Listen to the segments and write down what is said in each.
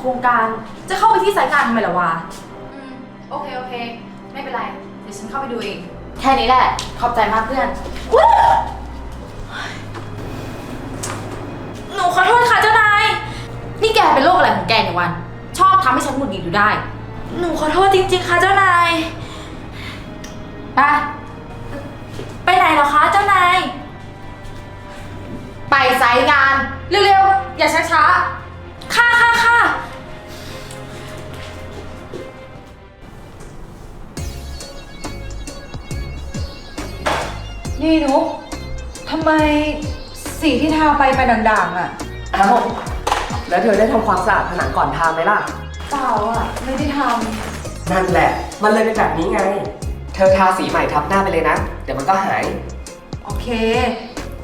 โครงการ จะเข้าไปที่สายงานทำไมล่ะวะ อืม โอเค โอเค ไม่เป็นไร เดี๋ยวฉันเข้าไปดูเอง แค่นี้แหละ ขอบใจมากเพื่อน หนูขอโทษค่ะเจ้านาย นี่แกเป็นโรคอะไรของแกเนี่ยวัน ชอบทำให้ฉันหงุดหงิดอยู่ได้ หนูขอโทษจริง ๆ ค่ะเจ้านาย ไปไปไหนเหรอคะเจ้านาย ไปไซต์งาน เร็วๆ อย่าช้าๆ ค่ะค่ะค่ะ นี่นุกทำไมสีที่ทาไปไปด่างๆอะเอ้าแล้วเธอได้ทำความสะอาดผนังก่อนทาไหมล่ะ เปล่าอะไม่ได้ทนั่นแหละ มันเลยเป็นแบบนี้ไง เธอทาสีใหม่ทับหน้าไปเลยนะ เดี๋ยวมันก็หายำโอเค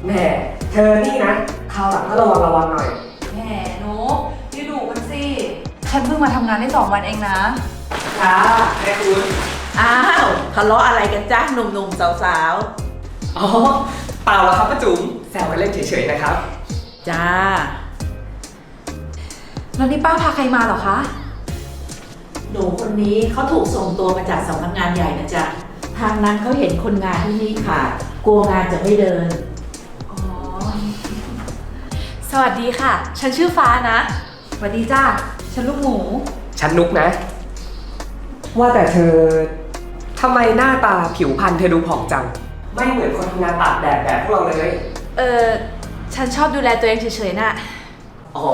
แหม่เธอนี่นะคราวหลังก็ระวังระวังหน่อย แหมนุกอย่าดุกันสิ ฉันเพิ่งมาทำงานได้สองวันเองนะ ค่ะแม่คุณ อ้าวทะเลาะอะไรกันจ้าหนุ่มๆสาว อ๋อเปล่าหรอกครับป้าจุ๋มแซวกันเล่นเฉยๆนะครับๆจ้า แล้วนี่ป้าพาใครมาเหรอคะ หนูคนนี้เขาถูกส่งตัวมาจากสำนักงานใหญ่นะจ๊ะ ทางนั้นเขาเห็นคนงานที่นี่ขาดกลัวงานจะไม่เดิน อ๋อ สวัสดีค่ะ ฉันชื่อฟ้านะ สวัสดีจ้า ฉันลูกหมู ฉันนุกนะ ว่าแต่เธอทำไมหน้าตาผิวพรรณเธอดูผ่องจัง ไม่เหมือนคนทำงานตากแดดแบบพวกเราเลย เออฉันชอบดูแลตัวเองเฉยๆน่ะ อ๋อ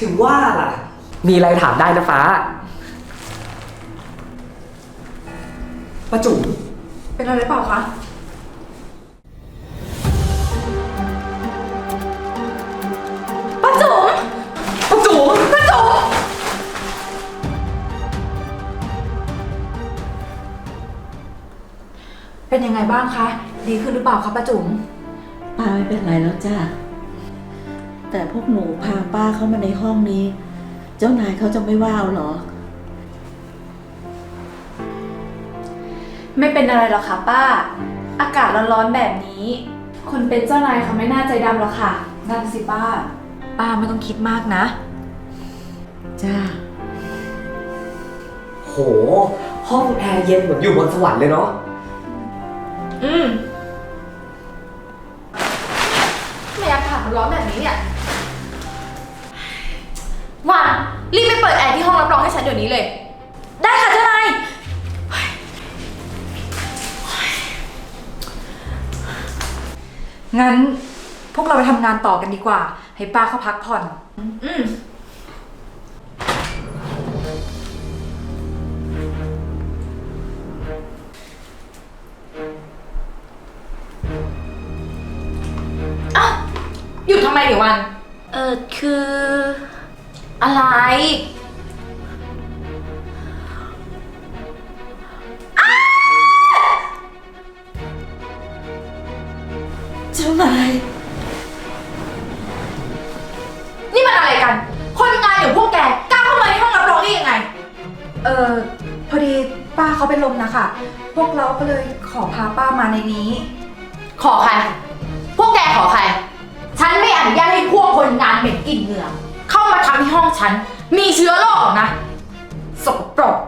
ถึงว่าล่ะ มีอะไรถามได้นะฟ้าป้าจุ๋มเป็นอะไรหรือเปล่าคะ เป็นยังไงบ้างคะ ดีขึ้นหรือเปล่าคะป้าจุ๋ม ป้าไม่เป็นไรแล้วจ้าแต่พวกหนูพาป้าเข้ามาในห้องนี้ เจ้านายเขาจะไม่ว่าเอาเหรอ ไม่เป็นอะไรหรอกค่ะป้า อากาศร้อนๆแบบนี้ คนเป็นเจ้านายเขาไม่น่าใจดำหรอกค่ะนั่นสิป้า ป้าไม่ต้องคิดมากนะ จ้า โห ห้องแอร์เย็นเหมือนอยู่บนสวรรค์เลยเนาะ อืมทำไมอากาศมันร้อนแบบนี้เนี่ยวันรีบไปเปิดแอร์ที่ห้องรับรองให้ฉันเดี๋ยวนี้เลย ได้ค่ะเจ้านายงั้นพวกเราไปทำงานต่อกันดีกว่า ให้ป้าเขาพักผ่อน อืม หยุดทำไมเดี๋ยววัน เออคือ อะไร เจ้านายนี่มันอะไรกัน คนงานอย่างพวกแกกล้าเข้ามาในห้องรับรองได้ยังไง เออพอดีป้าเขาเป็นลมนะคะ พวกเราก็เลยขอพาป้ามาในนี้ ขอใคร พวกแกขอใคร ฉันไม่อนุญาตให้พวกคนงานเหม็นกลิ่นเหงื่อเข้ามาทำที่ห้องฉัน มีเชื้อโรคหรอกนะ สกปรก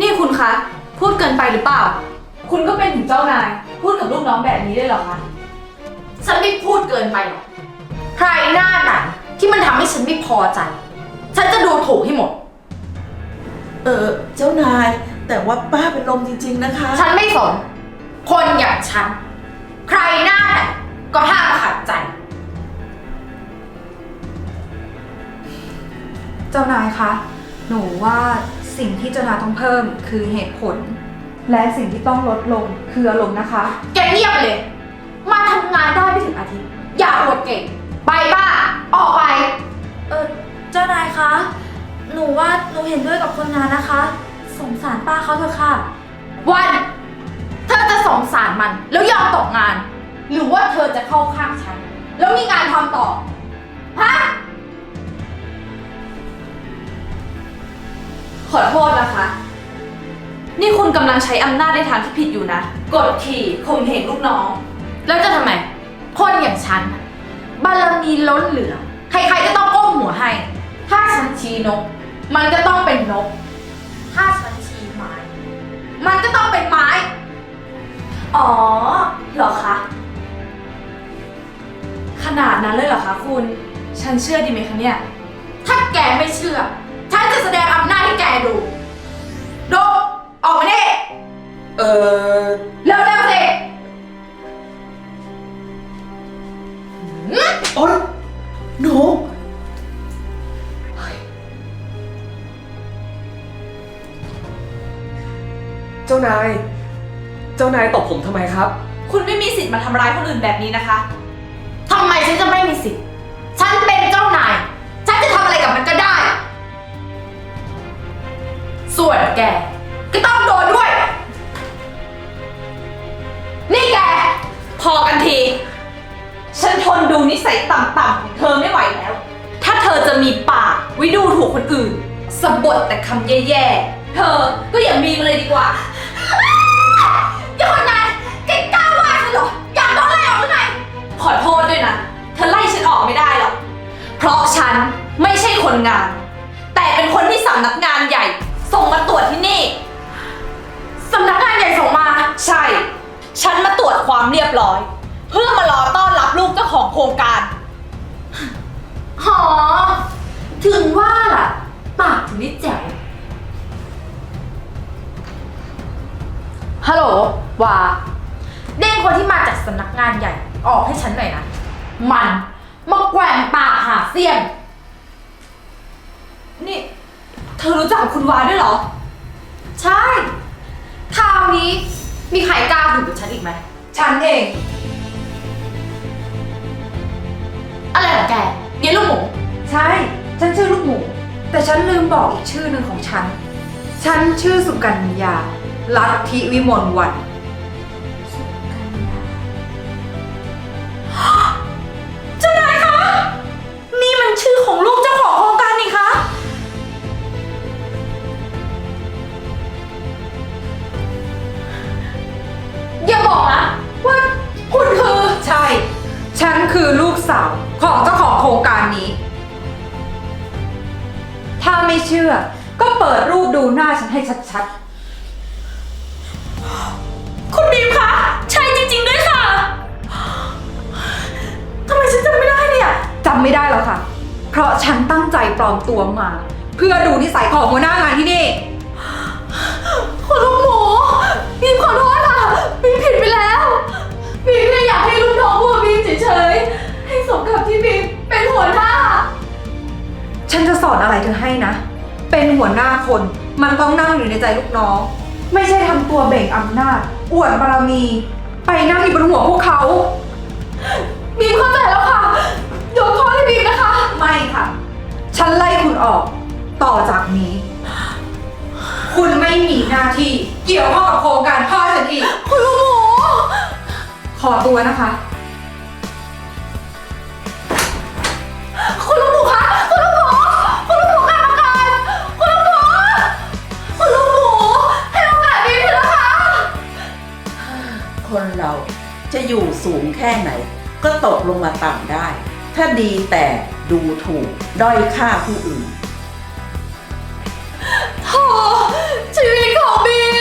นี่คุณคะ พูดเกินไปหรือเปล่า คุณก็เป็นถึงเจ้านาย พูดกับลูกน้องแบบนี้ได้หรอคะ ฉันไม่พูดเกินไปหรอกใครหน้าไหนที่มันทำให้ฉันไม่พอใจ ฉันจะดูถูกให้หมด เออเจ้านายแต่ว่าป้าเป็นลมจริง ๆ นะคะ ฉันไม่สน คนอย่างฉัน ใครหน้าไหนก็ห้ามมาขัดใจ เจ้านายคะ หนูว่าสิ่งที่เจ้านายต้องเพิ่มคือเหตุผล และสิ่งที่ต้องลดลงคืออารมณ์นะคะ แกเงียบไปเลย มาทำงานได้ไม่ถึงอาทิตย์ อย่าอวดเก่ง ไปบ้า ออกไป เออเจ้านายคะ หนูว่าหนูเห็นด้วยกับคนงานนะคะ สงสารป้าเขาเถอะค่ะ วันเธอ จะสงสารมันแล้วยอมตกงาน หรือว่าเธอจะเข้าข้างฉัน แล้วมีงานทำต่อ ฮะ ขอโทษนะคะ นี่คุณกำลังใช้อำนาจในทางที่ผิดอยู่นะ กดขี่ข่มเหงลูกน้อง แล้วจะทำไม คนอย่างฉัน บารมีล้นเหลือ ใครๆก็ต้องก้มหัวให้ ถ้าฉันชี้นก มันก็ต้องเป็นนก ถ้าฉันชี้ไม้ มันก็ต้องเป็นไม้ อ๋อเหรอคะ ขนาดนั้นเลยเหรอคะคุณ ฉันเชื่อดีไหมคะเนี่ย ถ้าแกไม่เชื่อ อื่นแบบนี้นะคะ ทำไมฉันจะไม่มีสิทธิ์ ฉันเป็นเจ้านาย ฉันจะทำอะไรกับมันก็ได้ ส่วนแก ก็ต้องโดนด้วย นี่แก พอกันที ฉันทนดูนิสัยต่ำๆของเธอไม่ไหวแล้ว ถ้าเธอจะมีปากไวิดูถูกคนอื่นสะบดแต่คำแย่ๆ เธอก็อย่ามีมันเลยดีกว่า เพราะฉันไม่ใช่คนงาน แต่เป็นคนที่สำนักงานใหญ่ ส่งมาตรวจที่นี่สำนักงานใหญ่ส่งมา ใช่ ฉันมาตรวจความเรียบร้อย เพื่อมารอต้อนรับลูกเจ้าของโครงการ หอ ถึงว่าล่ะ ปากถึงได้แจ๋วฮัลโหลว่าเด้งคนที่มาจากสำนักงานใหญ่ ออกให้ฉันหน่อยนะ มัน หนึ่งของฉัน ฉันชื่อสุกัญญา ลัทธิวิมลวัน เจ้านายคะ นี่มันชื่อของลูกเจ้าของโครงการนี่คะ อย่าบอกนะ ว่าคุณคือ ใช่ ฉันคือลูกสาวของเจ้าของโครงการนี้ ถ้าไม่เชื่อ เปิดรูปดูหน้าฉันให้ชัดคุณบีมคะใช่จริงๆด้วยค่ะ ทำไมฉันจำไม่ได้เนี่ยๆจำไม่ได้แล้วค่ะ เพราะฉันตั้งใจปลอมตัวมา เพื่อดูนิสัยของหัวหน้างานที่นี่คุณลูกหมูบีมขอโทษค่ะบีมผิดไปแล้วบีมแค่อยากให้ลูกน้องพูดกับบีมเฉยๆให้สมกับที่บีมเป็นหัวหน้า ฉันจะสอนอะไรเธอให้นะ เป็นหัวหน้าคนมันต้องนั่งอยู่ในใจลูกน้อง ไม่ใช่ทำตัวเบ่งอำนาจ อวดบารมี ไปนั่งอยู่บนหัวพวกเขา บีมเข้าใจแล้วค่ะยกโทษให้บีมนะคะ ไม่ค่ะ ฉันไล่คุณออกต่อจากนี้ คุณไม่มีหน้าที่เกี่ยวข้องกับโครงการพ่อฉันอีก คุณลูกหมู ขอตัวนะคะ คนเราจะอยู่สูงแค่ไหน ก็ตกลงมาต่ำได้ ถ้าดีแต่ดูถูกด้อยค่าผู้อื่นโธ่ชีวิตของบี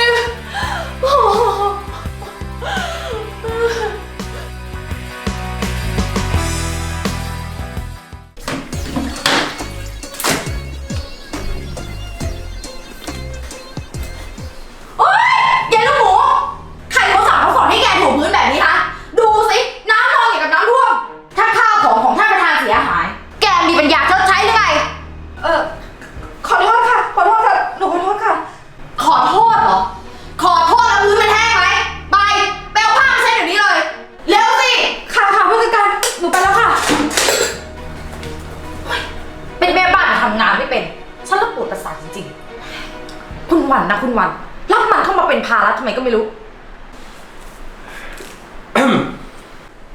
นนะคุณวัน รับมันเข้ามาเป็นภาระทำไมก็ไม่รู้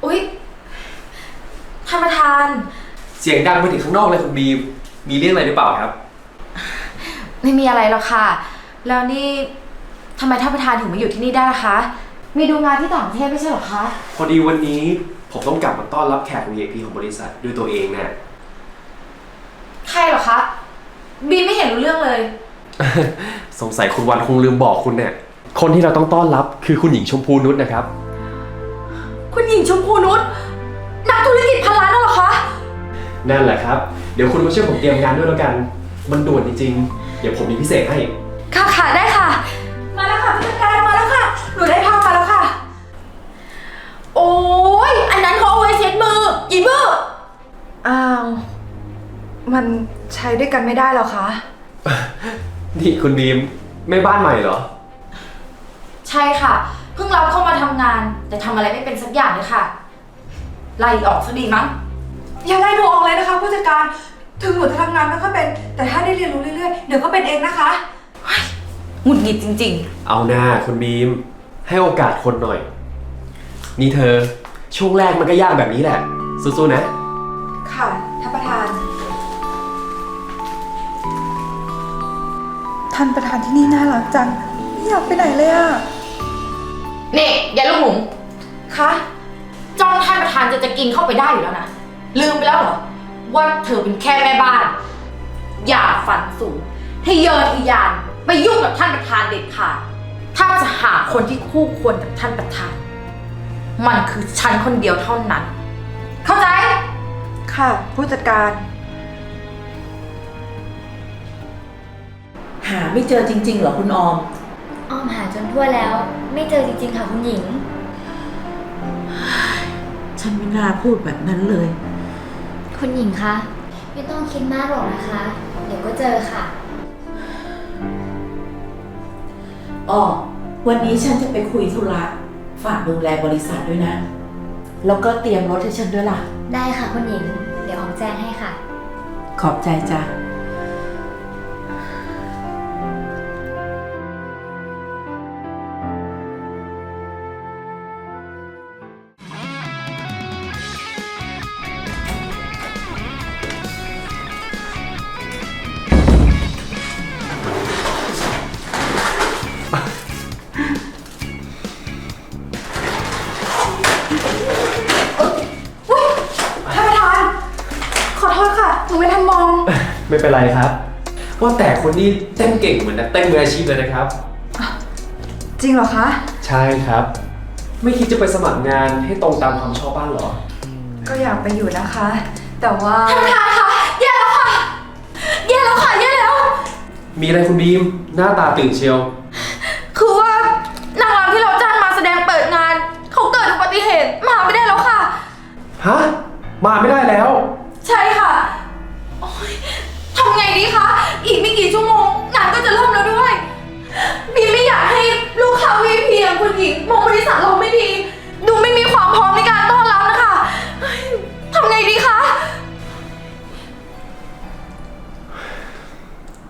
อุ๊ยท่านประธาน เสียงดังไปถึงข้างนอกเลยคุณบีมมีเรื่องอะไรหรือเปล่าครับ ไม่มีอะไรหรอกค่ะ แล้วนี่ทำไมท่านประธานถึงมาอยู่ที่นี่ได้ล่ะคะ มีดูงานที่ต่างประเทศไม่ใช่เหรอคะ พอดีวันนี้ผมต้องกลับมาต้อนรับแขก VIP ของบริษัทด้วยตัวเองนะใครเหรอคะ บีมไม่เห็นรู้เรื่องเลย สงสัยคุณวันคงลืมบอกคุณเนี่ย คนที่เราต้องต้อนรับคือคุณหญิงชมพูนุชนะครับ คุณหญิงชมพูนุชนักธุรกิจพันล้านน่ะเหรอคะ นั่นแหละครับ เดี๋ยวคุณมาช่วยผมเตรียมงานด้วยแล้วกัน มันด่วนจริงๆ เดี๋ยวผมมีพิเศษให้ ค่ะค่ะได้ค่ะ มาแล้วค่ะผู้จัดการมาแล้วค่ะ หนูได้ผ้ามาแล้วค่ะ โอ้ยอันนั้นเขาเอาไว้เช็ดมืออีเบอร์อ้าว มันใช้ด้วยกันไม่ได้หรอคะ นี่คุณบีมแม่บ้านใหม่เหรอ ใช่ค่ะ เพิ่งรับเข้ามาทำงาน แต่ทำอะไรไม่เป็นสักอย่างเลยค่ะ ไล่ออกซะดีมั้ง อย่าไล่หนูออกเลยนะคะ ผู้จัดการ ถึงหนูจะทำงานไม่ค่อยเป็น แต่ถ้าได้เรียนรู้เรื่อยๆ เดี๋ยวก็เป็นเองนะคะ หงุดหงิดจริง เอาหน้าคุณบีม ให้โอกาสคนหน่อย นี่เธอ ช่วงแรกมันก็ยากแบบนี้แหละ สู้ๆนะ ค่ะ ท่านประธานที่นี่น่ารักจัง ไม่อยากไปไหนเลยอะๆนี่อย่าลูกหมูคะจ้องท่านประธานจะจะกินเข้าไปได้อยู่แล้วนะ ลืมไปแล้วเหรอ ว่าเธอเป็นแค่แม่บ้าน อย่าฝันสูงให้เยินทะยานไปยุ่งกับท่านประธานเด็ดขาด ถ้าจะหาคนที่คู่ควรกับท่านประธาน มันคือฉันคนเดียวเท่านั้น เข้าใจ ค่ะ ผู้จัดการ หาไม่เจอจริงๆเหรอคุณออมอ้อมหาจนทั่วแล้ว ไม่เจอจริงๆค่ะคุณหญิง ฉันไม่น่าพูดแบบนั้นเลย คุณหญิงคะ ไม่ต้องคิดมากหรอกนะคะ เดี๋ยวก็เจอค่ะ อ๋อ วันนี้ฉันจะไปคุยธุระ ฝากดูแลบริษัทด้วยนะ แล้วก็เตรียมรถให้ฉันด้วยล่ะ ได้ค่ะคุณหญิง เดี๋ยวออมแจ้งให้ค่ะ ขอบใจจ้ะ ไม่เป็นไรครับ ว่าแต่คนนี้เต้นเก่งเหมือนนักเต้นมืออาชีพเลยนะครับ จริงเหรอคะ ใช่ครับ ไม่คิดจะไปสมัครงานให้ตรงตามความชอบบ้างเหรอ ก็อยากไปอยู่นะคะ แต่ว่า ท่านประธานคะแย่แล้วค่ะแย่แล้วค่ะแย่แล้ว มีอะไรคุณบีม หน้าตาตื่นเชียว คือว่านางรำที่เราจ้างมาแสดงเปิดงาน เขาเกิดอุบัติเหตุมาไม่ได้แล้วค่ะ ฮะ มาไม่ได้แล้ว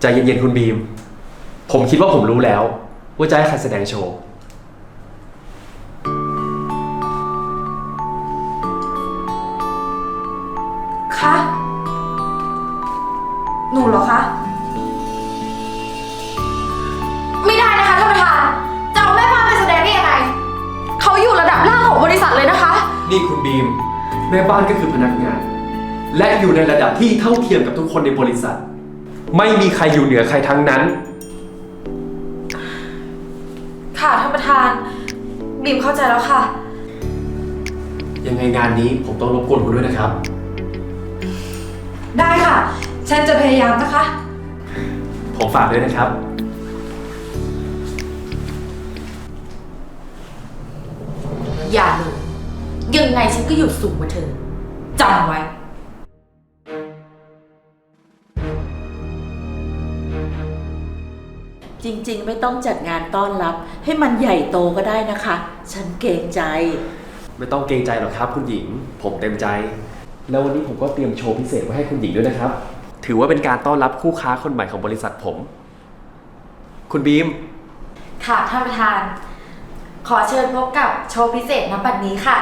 ใจเย็นๆคุณบีม ผมคิดว่าผมรู้แล้ว ว่าจะให้ใครแสดงโชว์ คะ หนูเหรอคะ ไม่ได้นะคะท่านประธาน จะเอาแม่บ้านไปแสดงได้ยังไง เขาอยู่ระดับล่างของบริษัทเลยนะคะ นี่คุณบีม แม่บ้านก็คือพนักงาน และอยู่ในระดับที่เท่าเทียมกับทุกคนในบริษัท ไม่มีใครอยู่เหนือใครทั้งนั้น ค่ะท่านประธาน บีมเข้าใจแล้วค่ะ ยังไงงานนี้ผมต้องรบกวนคุณด้วยนะครับ ได้ค่ะ ฉันจะพยายามนะคะ ผมฝากด้วยนะครับ อย่าเลยยังไงฉันก็อยู่สูงกว่าเธอจำไว้ จริงๆ ไม่ต้องจัดงานต้อนรับ ให้มันใหญ่โตก็ได้นะคะ ฉันเกรงใจ ไม่ต้องเกรงใจหรอกครับคุณหญิง ผมเต็มใจ แล้ววันนี้ผมก็เตรียมโชว์พิเศษไว้ให้คุณหญิงด้วยนะครับ ถือว่าเป็นการต้อนรับคู่ค้าคนใหม่ของบริษัทผม คุณบีม ค่ะท่านประธาน ขอเชิญพบกับโชว์พิเศษณบัดนี้ค่ะ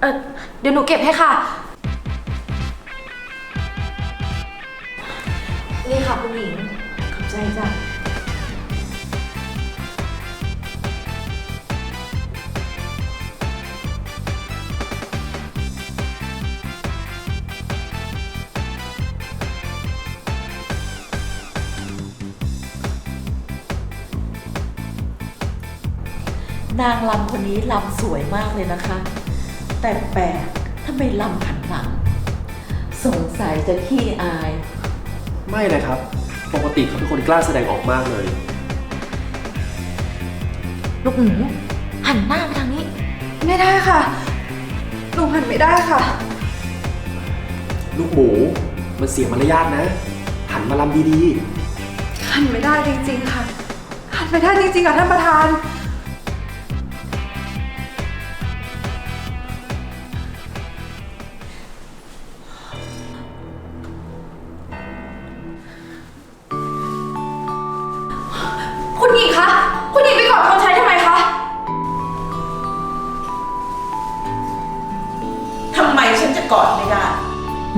เออเดี๋ยวหนูเก็บให้ค่ะ นี่ค่ะคุณหญิง ขอบใจจ้ะ นางลำคนนี้ลำสวยมากเลยนะคะ แต่แปลกทำไมลำผันหลัง สงสัยจะขี้อาย ไม่เลยครับ ปกติเขาเป็นคนกล้าแสดงออกมากเลย ลูกหมูหันหน้าไปทางนี้ ไม่ได้ค่ะ หนูหันไม่ได้ค่ะ ลูกหมูมันเสียมารยาทนะ หันมาลำดีหันไม่ได้จริงๆค่ะ หันไม่ได้จริงๆค่ะท่านประธาน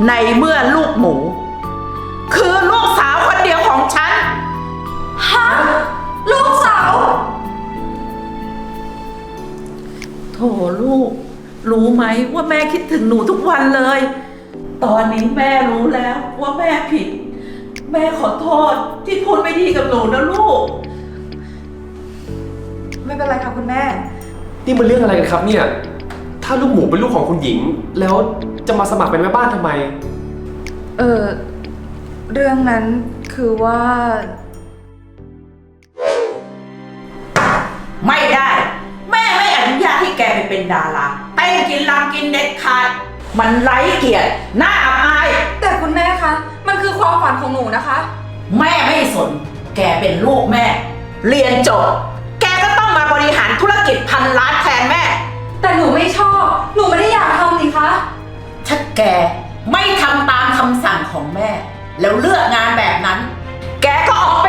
ในเมื่อลูกหมู คือลูกสาวคนเดียวของฉัน ฮะ ลูกสาว โถลูก รู้ไหมว่าแม่คิดถึงหนูทุกวันเลย ตอนนี้แม่รู้แล้วว่าแม่ผิด แม่ขอโทษที่พูดไม่ดีกับหนูนะลูก ไม่เป็นไรค่ะคุณแม่ๆนี่มันเรื่องอะไรกันครับเนี่ย ถ้าลูกหมูเป็นลูกของคุณหญิง แล้ว จะมาสมัครเป็นแม่บ้านทำไม เออเรื่องนั้นคือว่า ไม่ได้ แม่ไม่อนุญาตให้แกไปเป็นดาราเต้นกินรำกินเด็ดขาด มันไร้เกียรติน่าอับอาย แต่คุณแม่คะ มันคือความฝันของหนูนะคะ แม่ไม่สน แกเป็นลูกแม่ เรียนจบ แกก็ต้องมาบริหารธุรกิจพันล้านแทนแม่ แต่หนูไม่ชอบ หนูไม่ได้อยากทำนี่คะ ถ้าแกไม่ทำตามคำสั่งของแม่ แล้วเลือกงานแบบนั้น แกก็ออกไป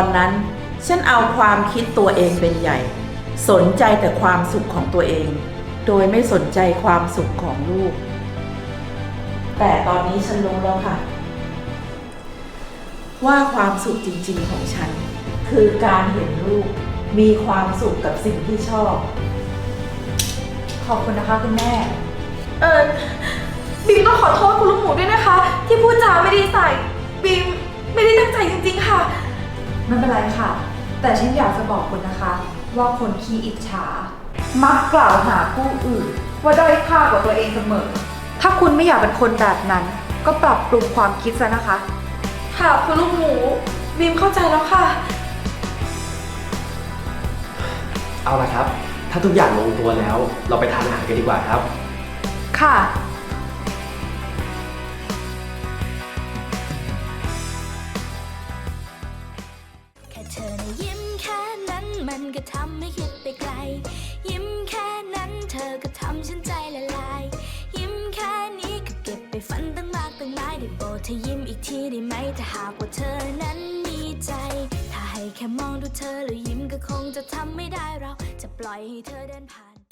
อนนั้น ฉันเอาความคิดตัวเองเป็นใหญ่ สนใจแต่ความสุขของตัวเอง โดยไม่สนใจความสุขของลูก แต่ตอนนี้ฉันรู้แล้วค่ะ ว่าความสุขจริงๆของฉัน คือการเห็นลูกมีความสุขกับสิ่งที่ชอบ ขอบคุณนะคะคุณแม่ เออบีมต้องขอโทษคุณลูกหมูด้วยนะคะ ที่พูดจาไม่ดีใส่บีมไม่ได้ตั้งใจจริงๆค่ะ ไม่เป็นไรค่ะ แต่ฉันอยากจะบอกคุณนะคะ ว่าคนขี้อิจฉา มักกล่าวหาผู้อื่น ว่าด้อยค่ากว่าตัวเองเสมอ ถ้าคุณไม่อยากเป็นคนแบบนั้น ก็ปรับปรุงความคิดซะนะคะ ค่ะคุณลูกหมูบีมเข้าใจแล้วค่ะ เอาละครับ ถ้าทุกอย่างลงตัวแล้ว เราไปทานอาหารกันดีกว่าครับ ค่ะ จะทำไม่ได้เราจะปล่อยให้เธอเดินผ่าน